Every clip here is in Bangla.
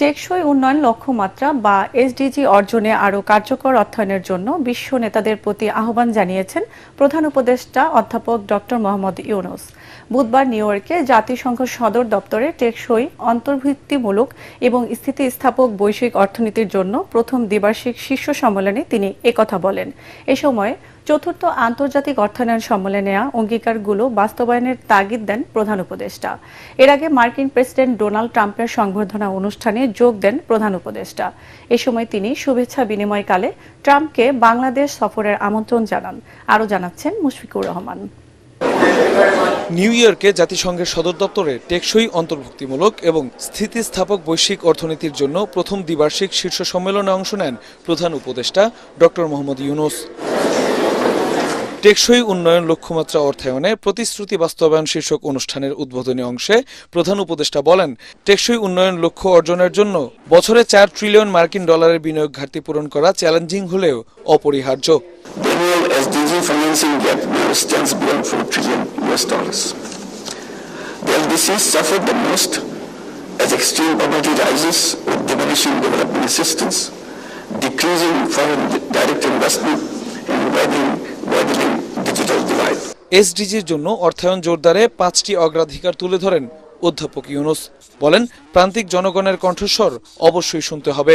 টেকসই উন্নয়ন লক্ষ্যমাত্রা বা এসডিজি অর্জনে আরও কার্যকর অর্থায়নের জন্য বিশ্ব নেতাদের প্রতি আহ্বান জানিয়েছেন প্রধান উপদেষ্টা অধ্যাপক ডক্টর মোহাম্মদ ইউনুস। বুধবার নিউ ইয়র্কে জাতিসংঘ সদর দপ্তরে টেকসই অন্তর্ভুক্তিমূলক এবং স্থিতিস্থাপক বৈশ্বিক অর্থনীতির জন্য প্রথম দ্বিবার্ষিক শীর্ষ সম্মেলনে তিনি একথা বলেন। এ সময় চতুর্থ আন্তর্জাতিক অর্থায়ন সম্মেলনে অঙ্গীকারগুলো বাস্তবায়নের তাগিদ দেন প্রধান উপদেষ্টা। এর আগে মার্কিন প্রেসিডেন্ট ডোনাল্ড ট্রাম্পের সংবর্ধনা অনুষ্ঠানে যোগ দেন প্রধান উপদেষ্টা। এ সময় তিনি শুভেচ্ছা বিনিময়কালে ট্রাম্পকে বাংলাদেশ সফরের আমন্ত্রণ জানান। আরও জানাচ্ছেন মুশফিকুর রহমান। নিউ ইয়র্কে জাতিসংঘের সদর দপ্তরে টেকসই অন্তর্ভুক্তিমূলক এবং স্থিতিস্থাপক বৈশ্বিক অর্থনীতির জন্য প্রথম দ্বিবার্ষিক শীর্ষ সম্মেলনে অংশ নেন প্রধান উপদেষ্টা ডক্টর মোহাম্মদ ইউনুস। টেকসই উন্নয়ন লক্ষ্যমাত্রা অর্থায়নে প্রতিশ্রুতি বাস্তবায়ন শীর্ষক অনুষ্ঠানের উদ্বোধনী অংশে প্রধান উপদেষ্টা বলেন, টেকসই উন্নয়ন লক্ষ্য অর্জনের জন্য বছরে চার ট্রিলিয়ন মার্কিন ডলারের বিনিয়োগ ঘাটতি পূরণ করা চ্যালেঞ্জিং হলেও অপরিহার্য। Decreasing foreign direct এসডিজির জন্য অর্থায়ন জোরদারে পাঁচটি অগ্রাধিকার তুলে ধরেন অধ্যাপক ইউনুস। বলেন প্রান্তিক জনগণের কণ্ঠস্বর অবশ্যই শুনতে হবে।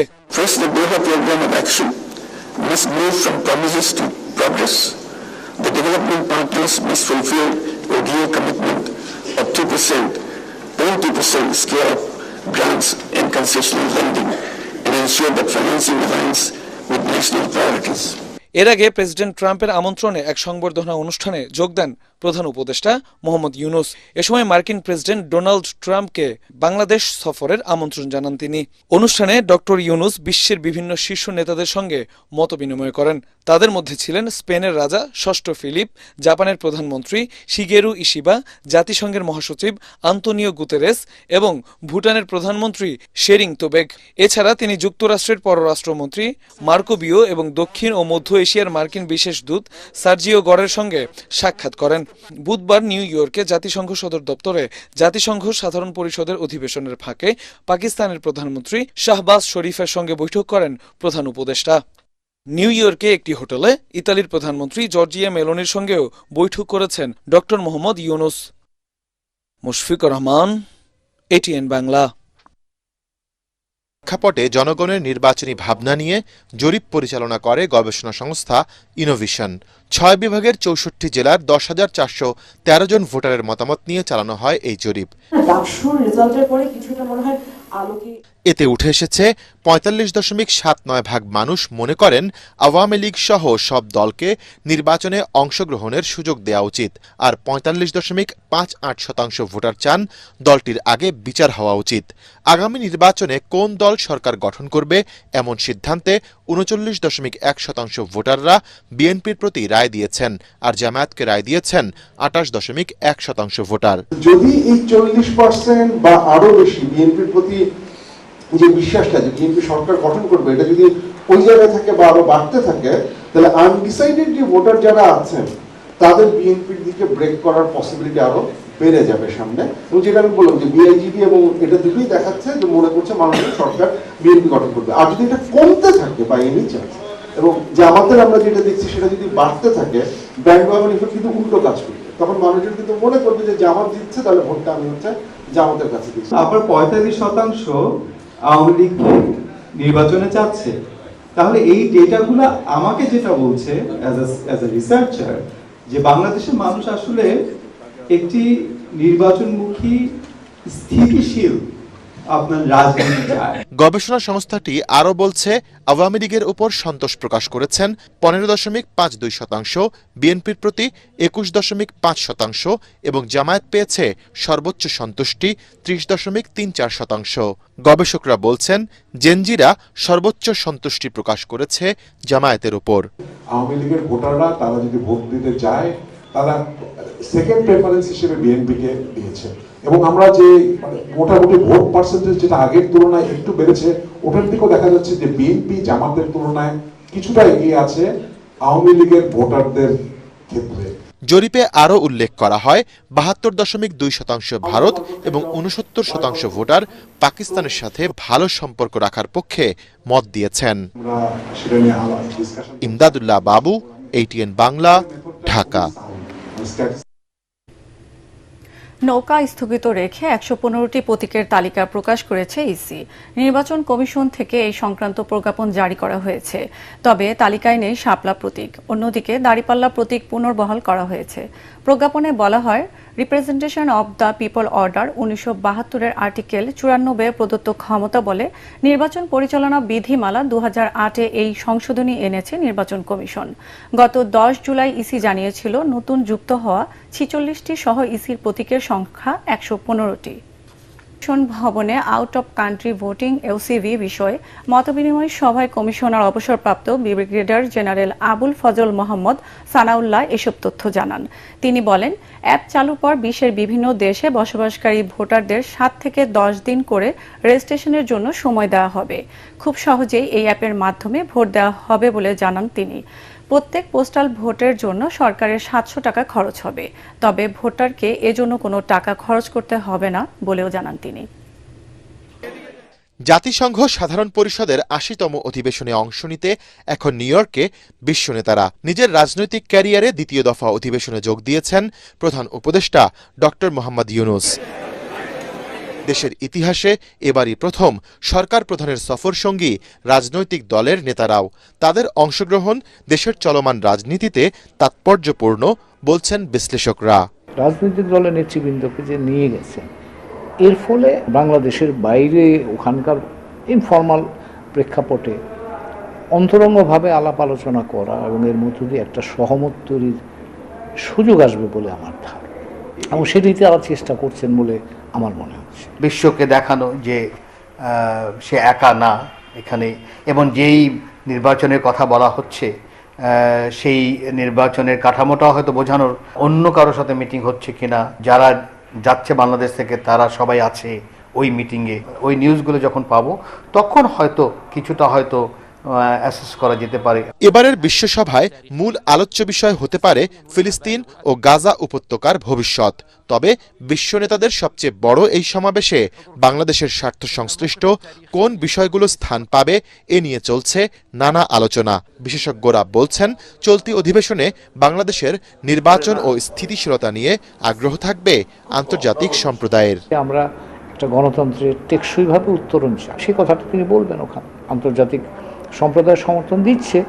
With national priorities. এর আগে প্রেসিডেন্ট ট্রাম্পের আমন্ত্রণে এক সংবর্ধনা অনুষ্ঠানে যোগ দেন প্রধান উপদেষ্টা মোহাম্মদ ইউনুস। এ সময় মার্কিন প্রেসিডেন্ট ডোনাল্ড ট্রাম্পকে বাংলাদেশ সফরের আমন্ত্রণ জানান তিনি। অনুষ্ঠানে ডক্টর ইউনুস বিশ্বের বিভিন্ন শীর্ষ নেতাদের সঙ্গে মত বিনিময় করেন। তাদের মধ্যে ছিলেন স্পেনের রাজা ষষ্ঠ ফিলিপ, জাপানের প্রধানমন্ত্রী শিগেরু ইশিবা, জাতিসংঘের মহাসচিব আন্তোনিও গুতেরেস এবং ভুটানের প্রধানমন্ত্রী শেরিং তোবেগ। এছাড়া তিনি যুক্তরাষ্ট্রের পররাষ্ট্রমন্ত্রী মার্কোবিও এবং দক্ষিণ ও মধ্য এশিয়ার মার্কিন বিশেষ দূত সার্জিও গড়ের সঙ্গে সাক্ষাৎ করেন। বুধবার নিউ ইয়র্কে জাতিসংঘ সদর দপ্তরে জাতিসংঘ সাধারণ পরিষদের অধিবেশনের ফাঁকে পাকিস্তানের প্রধানমন্ত্রী শাহবাজ শরীফের সঙ্গে বৈঠক করেন প্রধান উপদেষ্টা। নিউ ইয়র্কে একটি হোটেলে ইতালির প্রধানমন্ত্রী জর্জিয়া মেলোনির সঙ্গেও বৈঠক করেছেন ডক্টর মোহাম্মদ ইউনুস। মুশফিকুর রহমান এটিএন বাংলা। প্রেক্ষাপটে জনগণের নির্বাচনী ভাবনা নিয়ে জরিপ পরিচালনা করে গবেষণা সংস্থা ইনোভিশন। ছয় বিভাগের চৌষট্টি জেলার দশ হাজার চারশো তেরো জন ভোটারের মতামত নিয়ে চালানো হয় এই জরিপ। এতে উঠে এসেছে পঁয়তাল্লিশ দশমিক সাত নয় ভাগ মানুষ মনে করেন আওয়ামী লীগ সহ সব দলকে নির্বাচনে অংশগ্রহণের সুযোগ দেওয়া উচিত। আর পঁয়তাল্লিশ দশমিক পাঁচ আট শতাংশ ভোটার চান দলটির আগে বিচার হওয়া উচিত। আগামী নির্বাচনে কোন দল সরকার গঠন করবে এমন সিদ্ধান্তে উনচল্লিশ দশমিক এক শতাংশ ভোটাররা বিএনপির প্রতি রায় দিয়েছেন আর জামায়াতকে রায় দিয়েছেন আটাশ দশমিক এক শতাংশ ভোটার। যদি এই চল্লিশ পার্সেন্ট বা আরও বেশি বিএনপির প্রতি যে বিশ্বাসটা যে বিএনপি সরকার গঠন করবে, এটা যদি ওই জায়গায় থাকে বা আরও বাড়তে থাকে, তাহলে আনডিসাইডেড যে ভোটার যারা আছেন, তাদের বিএনপির দিকে ব্রেক করার পসিবিলিটি আরও বেড়ে যাবে সামনে। এবং যেটা আমি বললাম যে বিআইজিবি এবং এটা দুটোই দেখাচ্ছে যে মনে করছে মানুষের সরকার বিএনপি গঠন করবে। আর যদি এটা কমতে থাকে বা এনি চান্স এবং জামাতের আমরা যেটা দেখছি সেটা যদি বাড়তে থাকে ব্যান্ড ওয়াগন ইফেক্ট কিন্তু উল্টো কাজ করবে। তখন মানুষজন কিন্তু মনে করবে যে জামাত দিচ্ছে তাহলে ভোটটা আমি হচ্ছে জামাতের কাছে দিচ্ছি। আপনার পঁয়তাল্লিশ শতাংশ আওয়ামী লীগ নির্বাচনে চাচ্ছে তাহলে এই ডেটাগুলো আমাকে যেটা বলছে অ্যাজ রিসার্চার যে বাংলাদেশের মানুষ আসলে একটি নির্বাচনমুখী স্থিতিশীল আপনার রাজনীতি চায় গবেষণা সংস্থাটি আরও বলছে আওয়ামী লীগের উপর সন্তোষ প্রকাশ করেছেন পনেরো দশমিক পাঁচ দুই শতাংশ বিএনপির প্রতি একুশ দশমিক পাঁচ শতাংশ এবং জামায়াত পেয়েছে সর্বোচ্চ সন্তুষ্টি ত্রিশ দশমিক তিন চার শতাংশ। গবেষকরা বলছেন জেনজিরা সর্বোচ্চ সন্তুষ্টি প্রকাশ করেছে জামায়াতের উপর। আওয়ামী লীগের ভোটাররা তারা যদি ভোট দিতে যায় তারা সেকেন্ড প্রেফারেন্স হিসেবে বিএনপিকে দিয়েছে। এবং আমরা যে মানে মোটামুটি ভোট পার্সেন্টেজ যেটা আগের তুলনায় একটু বেড়েছে ওটার দিকেও দেখা যাচ্ছে যে বিএনপি জামাতের তুলনায় কিছুটা এগিয়ে আছে আওয়ামী লীগের ভোটারদের ক্ষেত্রে। জরিপে আরও উল্লেখ করা হয় বাহাত্তর দশমিক দুই শতাংশ ভারত এবং উনসত্তর শতাংশ ভোটার পাকিস্তানের সাথে ভালো সম্পর্ক রাখার পক্ষে মত দিয়েছেন। ইমদাদুল্লাহ বাবু এইটিএন বাংলা ঢাকা। নৌকা স্থগিত রেখে একশো পনেরোটি প্রতীকের তালিকা প্রকাশ করেছে ইসি। নির্বাচন কমিশন থেকে এই সংক্রান্ত প্রজ্ঞাপন জারি করা হয়েছে। তবে তালিকায় নেই শাপলা প্রতীক। অন্যদিকে দাড়িপাল্লা প্রতীক পুনর্বহাল করা হয়েছে। প্রজ্ঞাপনে বলা হয় representation of the people order উনিশশো বাহাত্তরের আর্টিকেল চুরানব্বই প্রদত্ত ক্ষমতা বলে নির্বাচন পরিচালনা বিধিমালা দু হাজার আটে এই সংশোধনী এনেছে নির্বাচন কমিশন। গত দশ জুলাই ইসি জানিয়েছিল, নতুন যুক্ত হওয়া ছিচল্লিশটি সহ ইসির প্রতীকের সংখ্যা একশো পনেরোটি। কমিশন ভবনে out of country voting LCV বিষয়ে মতবিনিময় সভায় কমিশনার অবসরপ্রাপ্ত ব্রিগেডিয়ার জেনারেল আবুল ফজল মোহাম্মদ সানাউল্লাহ এসব তথ্য জানান। তিনি বলেন, অ্যাপ চালুর পর বিশ্বের বিভিন্ন দেশে বসবাসকারী ভোটারদের সাত থেকে দশ দিন করে রেজিস্ট্রেশনের জন্য সময় দেওয়া হবে। খুব সহজেই এই অ্যাপের মাধ্যমে ভোট দেওয়া হবে বলে জানান তিনি। প্রত্যেক পোস্টাল ভোটের জন্য সরকারের সাতশো টাকা খরচ হবে। তবে ভোটারকে এজন্য কোনো টাকা খরচ করতে হবে না বলেও জানান তিনি। জাতিসংঘ সাধারণ পরিষদের আশিতম অধিবেশনে অংশ নিতে এখন নিউ ইয়র্কে বিশ্ব নেতারা নিজের রাজনৈতিক ক্যারিয়ারে দ্বিতীয় দফা অধিবেশনে যোগ দিয়েছেন প্রধান উপদেষ্টা ডক্টর মোহাম্মদ ইউনুস। দেশের ইতিহাসে এবারই প্রথম সরকার প্রধানের সফর সঙ্গী রাজনৈতিক দলের নেতারাও। তাদের অংশগ্রহণ দেশের চলমান রাজনীতিতে তাৎপর্যপূর্ণ, বলছেন বিশ্লেষকরা। রাজনৈতিক দলের নেতৃবৃন্দকে যে নিয়ে গেছেন এর ফলে বাংলাদেশের বাইরে ওখানকার ইনফর্মাল প্রেক্ষাপটে অন্তরঙ্গভাবে আলাপ আলোচনা করা এবং এর মধ্য দিয়ে একটা সহমত তৈরির সুযোগ আসবে বলে আমার ধারণা। এবং সেটিতে তারা চেষ্টা করছেন বলে আমার মনে হচ্ছে বিশ্বকে দেখানো যে সে একা না এখানে, এবং যেই নির্বাচনের কথা বলা হচ্ছে সেই নির্বাচনের কাঠামোটাও হয়তো বোঝানোর অন্য কারোর সাথে মিটিং হচ্ছে কিনা, যারা যাচ্ছে বাংলাদেশ থেকে তারা সবাই আছে ওই মিটিংয়ে। ওই নিউজগুলো যখন পাবো, তখন হয়তো কিছুটা হয়তো অ্যাসেস করা যেতে পারে। এবারের বিশ্বসভায় মূল আলোচ্য বিষয় হতে পারে ফিলিস্তিন ও গাজা উপত্যকার ভবিষ্যৎ। তবে বিশ্ব নেতাদের সবচেয়ে বড় এই সমাবেশে বাংলাদেশের স্বার্থ সংশ্লিষ্ট কোন বিষয়গুলো স্থান পাবে এ নিয়ে চলছে নানা আলোচনা। বিশেষজ্ঞরা বলছেন চলতি অধিবেশনে বাংলাদেশের নির্বাচন ও স্থিতিশীলতা নিয়ে আগ্রহ থাকবে আন্তর্জাতিক সম্প্রদায়ের। আমরা একটা গণতন্ত্রের টেকসইভাবে উত্তরণ চাই। সেই কথাটা তিনি বলবেন ওখানে আন্তর্জাতিক সম্প্রদায় সমর্থন দিচ্ছে,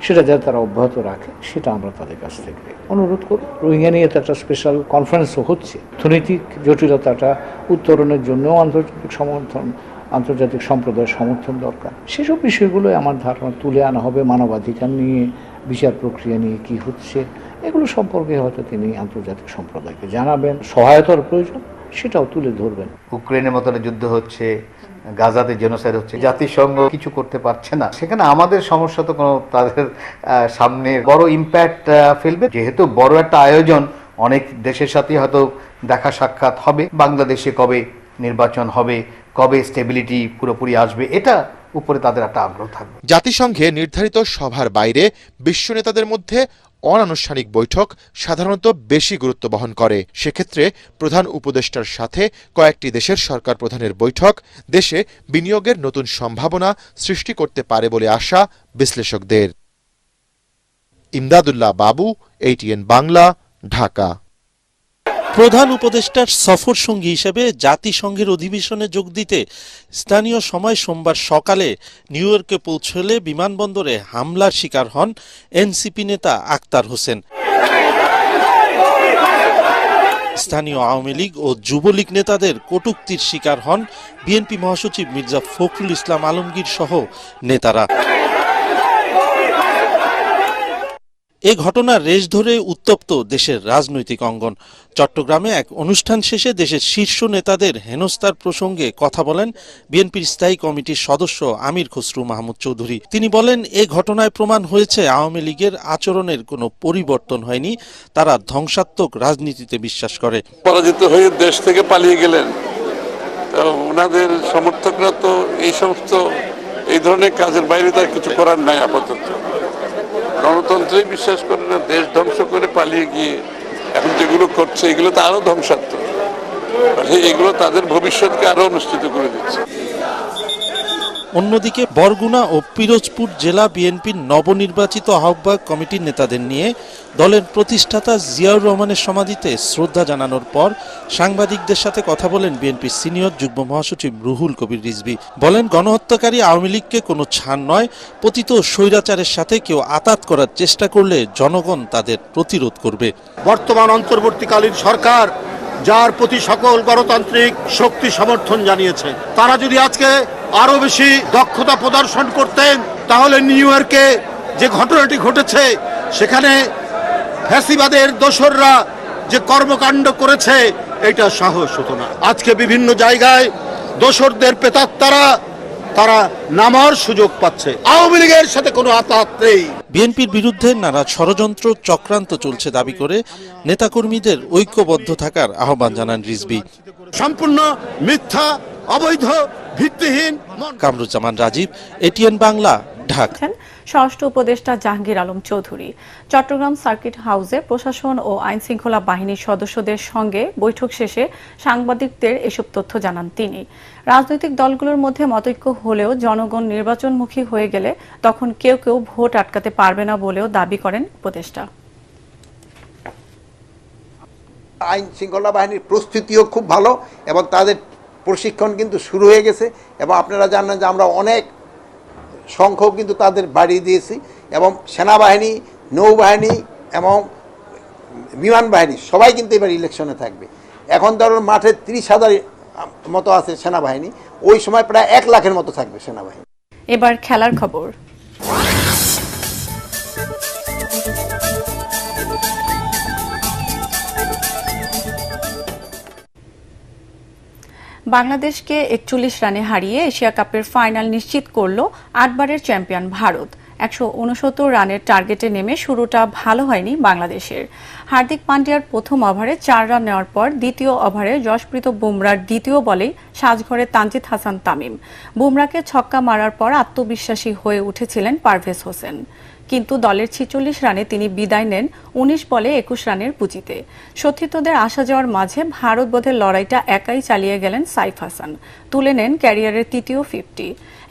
সেটা যাতে তারা অব্যাহত রাখে, সেটা আমরা তাদের কাছ থেকে অনুরোধ করি। রোহিঙ্গা নিয়ে তো একটা স্পেশাল কনফারেন্সও হচ্ছে। অর্থনৈতিক জটিলতাটা উত্তরণের জন্যও আন্তর্জাতিক সমর্থন, আন্তর্জাতিক সম্প্রদায়ের সমর্থন দরকার। সেসব বিষয়গুলোই আমার ধারণা তুলে আনা হবে মানবাধিকার নিয়ে, বিচার প্রক্রিয়া নিয়ে কি হচ্ছে, এগুলো সম্পর্কে হয়তো তিনি আন্তর্জাতিক সম্প্রদায়কে জানাবেন। সহায়তার প্রয়োজন, সেটাও তুলে ধরবেন। ইউক্রেনের মতন যুদ্ধ হচ্ছে গাজাতে জেনোসাইড হচ্ছে, জাতিসংঘ কিছু করতে পারছে না। সেখানে আমাদের সমস্যা তো কোনো তাদের সামনে বড় ইম্প্যাক্ট ফেলবে। যেহেতু বড় একটা আয়োজন, অনেক দেশের সাথে হয়তো দেখা সাক্ষাৎ হবে। বাংলাদেশে কবে নির্বাচন হবে, কবে স্টেবিলিটি পুরোপুরি আসবে, এটা উপরে তাদের একটা আগ্রহ থাকবে। জাতিসংঘে নির্ধারিত সভার বাইরে বিশ্ব নেতাদের মধ্যে অনানুষ্ঠানিক বৈঠক সাধারণত বেশি গুরুত্ব বহন করে। সেক্ষেত্রে প্রধান উপদেষ্টার সাথে কয়েকটি দেশের সরকার প্রধানের বৈঠক, দেশে বিনিয়োগের নতুন সম্ভাবনা সৃষ্টি করতে পারে বলে আশা বিশ্লেষকদের। ইমদাদুল্লাহ বাবু এইটিএন বাংলা, ঢাকা। প্রধান উপদেষ্টার সফর সঙ্গী হিসেবে জাতিসংঘের অধিবেশনে যোগ দিতে স্থানীয় সময় সোমবার সকালে নিউ ইয়র্কে পৌঁছলে বিমানবন্দরে হামলার শিকার হন এনসিপি নেতা আক্তার হোসেন। স্থানীয় আওয়ামী লীগ ও যুবলীগ নেতাদের কটূক্তির শিকার হন বিএনপি মহাসচিব মির্জা ফখরুল ইসলাম আলমগীর সহ নেতারা। এ ঘটনার রেশ ধরে উত্তপ্ত দেশের রাজনৈতিক অঙ্গন। চট্টগ্রামে এক অনুষ্ঠান শেষে দেশের শীর্ষ নেতাদের হেনস্থার প্রসঙ্গে কথা বলেন বিএনপির স্থায়ী কমিটির সদস্য আমির খসরু মাহমুদ চৌধুরী। তিনি বলেন, এ ঘটনায় প্রমাণ হয়েছে আওয়ামী লীগের আচরণের কোনো পরিবর্তন হয়নি, তারা ধ্বংসাত্মক রাজনীতিতে বিশ্বাস করে। পরাজিত হয়ে দেশ থেকে পালিয়ে গেলেন। ওনাদের সমর্থকরা তো এই সমস্ত, এই ধরনের কাজের বাইরে তার কিছু করার নাই আপাতত। গণতন্ত্রে বিশ্বাস করে না, দেশ ধ্বংস করে পালিয়ে গিয়ে এখন যেগুলো করছে, এগুলো তো আরও ধ্বংসাত্মক। এগুলো তাদের ভবিষ্যৎকে আরও অনুষ্ঠিত করে দিচ্ছে। অন্যদিকে বরগুনা ও পিরোজপুর জেলা বিএনপির নবনির্বাচিত আহ্বায়ক কমিটির নেতাদের নিয়ে দলের প্রতিষ্ঠাতা জিয়াউর রহমানের সমাধিতে শ্রদ্ধা জানানোর পর সাংবাদিকদের সাথে কথা বলেন বিএনপির সিনিয়র যুগ্ম মহাসচিব রুহুল কবির রিজভী। বলেন, গণহত্যাকারী আওয়ামী লীগকে কোনো ছাড় নয়, পতিত স্বৈরাচারের সাথে কেউ আতাত করার চেষ্টা করলে জনগণ তাদের প্রতিরোধ করবে। বর্তমান অন্তর্বর্তীকালীন সরকার যার প্রতি সকল গণতান্ত্রিক শক্তি সমর্থন জানিয়েছে। তারা যদি আজকে আরও বেশি দক্ষতা প্রদর্শন করতেন, তাহলে নিউ ইয়র্কে যে ঘটনাটি ঘটেছে, সেখানে ফ্যাসিবাদের দোসররা যে কর্মকাণ্ড করেছে, এটা সাহস হতো না। আজকে বিভিন্ন জায়গায় দোসরদের পেতাত্তারা তারা নামার সুযোগ পাচ্ছে। আওয়ামী লীগের সাথে কোনো আতাত নেই। বিএনপির বিরুদ্ধে নানা ষড়যন্ত্র চক্রান্ত চলছে দাবি করে নেতাকর্মীদের ঐক্যবদ্ধ থাকার আহ্বান জানান রিজবি সম্পূর্ণ মিথ্যা অবৈধ ভিত্তিহীন কামরুজ্জামান রাজীব এটিএন বাংলা ঢাকা। স্বরাষ্ট্র উপদেষ্টা জাহাঙ্গীর আলম চৌধুরী। চট্টগ্রাম সার্কিট হাউসে প্রশাসন ও আইন শৃঙ্খলা বাহিনীর সদস্যদের সঙ্গে বৈঠক শেষে সাংবাদিকদের এসব তথ্য জানান তিনি। রাজনৈতিক দলগুলোর মধ্যে মতৈক্য হলেও জনগণ নির্বাচনমুখী হয়ে গেলে তখন কেউ কেউ ভোট আটকাতে পারবে না বলেও দাবি করেন উপদেষ্টা। আইন শৃঙ্খলা বাহিনীর প্রস্তুতিও খুব ভালো এবং তাদের প্রশিক্ষণ কিন্তু শুরু হয়ে গেছে এবং আপনারা জানেন যে আমরা অনেক সংখ্যক কিন্তু তাদের বাড়িয়ে দিয়েছি এবং সেনাবাহিনী, নৌবাহিনী এবং বিমান বাহিনী সবাই কিন্তু এবার ইলেকশনে থাকবে। এখন ধরুন মাঠে তিরিশ হাজার মতো আছে সেনাবাহিনী, ওই সময় প্রায় এক লাখের মতো থাকবে সেনাবাহিনী। এবার খেলার খবর। বাংলাদেশকে একচল্লিশ রানে হারিয়ে এশিয়া কাপের ফাইনাল নিশ্চিত করল আটবারের চ্যাম্পিয়ন ভারত। একশো উনসত্তর রানের টার্গেটে নেমে শুরুটা ভালো হয়নি বাংলাদেশের। হার্দিক পান্ডিয়ার প্রথম ওভারে চার রান নেওয়ার পর দ্বিতীয় ওভারে যশপ্রীত বুমরার দ্বিতীয় বলেই সাজঘরে তানজিদ হাসান তামিম। বুমরাকে ছক্কা মারার পর আত্মবিশ্বাসী হয়ে উঠেছিলেন পারভেজ হোসেন। কিন্তু দলের ছিচল্লিশ রানে তিনি বিদায় নেন উনিশ বলে একুশ রানের পুঁজিতে। সতীর্থদের আসা যাওয়ার মাঝে ভারত বোধের লড়াইটা একাই চালিয়ে গেলেন সাইফ হাসান। তুলে নেন ক্যারিয়ারের তৃতীয় ফিফটি।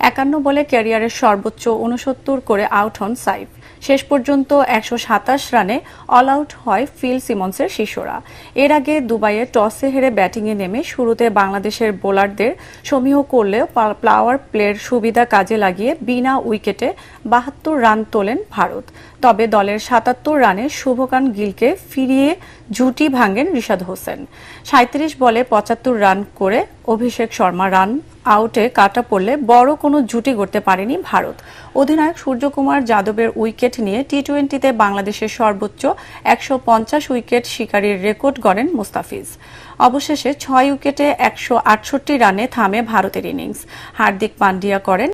একান্ন বলে ক্যারিয়ারের সর্বোচ্চ উনসত্তর করে আউট হন সাইফ। শেষ পর্যন্ত একশো সাতাশ রানে অল আউট হয় ফিল সিমন্সের শিষ্যরা এর আগে দুবাইয়ে টসে হেরে ব্যাটিংয়ে নেমে শুরুতে বাংলাদেশের বোলারদের সমীহ করলেও প্লাওয়ার প্লের সুবিধা কাজে লাগিয়ে বিনা উইকেটে বাহাত্তর রান তোলেন ভারত। তবে দলের সাতাত্তর রানে শুভকান গিলকে ফিরিয়ে জুটি ভাঙেন রিশাদ হোসেন। সাঁত্রিশ বলে পঁচাত্তর রান করে অভিষেক শর্মা রান আউটে কাটা পড়লে বড় কোনো জুটি করতে পারেনি ভারত। অধিনায়ক সূর্যকুমার যাদবের উইকেট নিয়ে টি টোয়েন্টিতে বাংলাদেশের সর্বোচ্চ একশো পঞ্চাশ উইকেট শিকারীর রেকর্ড গড়েন মুস্তাফিজ। অবশেষে ছয় উইকেটে একশো আটষট্টি রানে থামে ভারতের ইনিংস। হার্দিক পান্ডিয়া করেন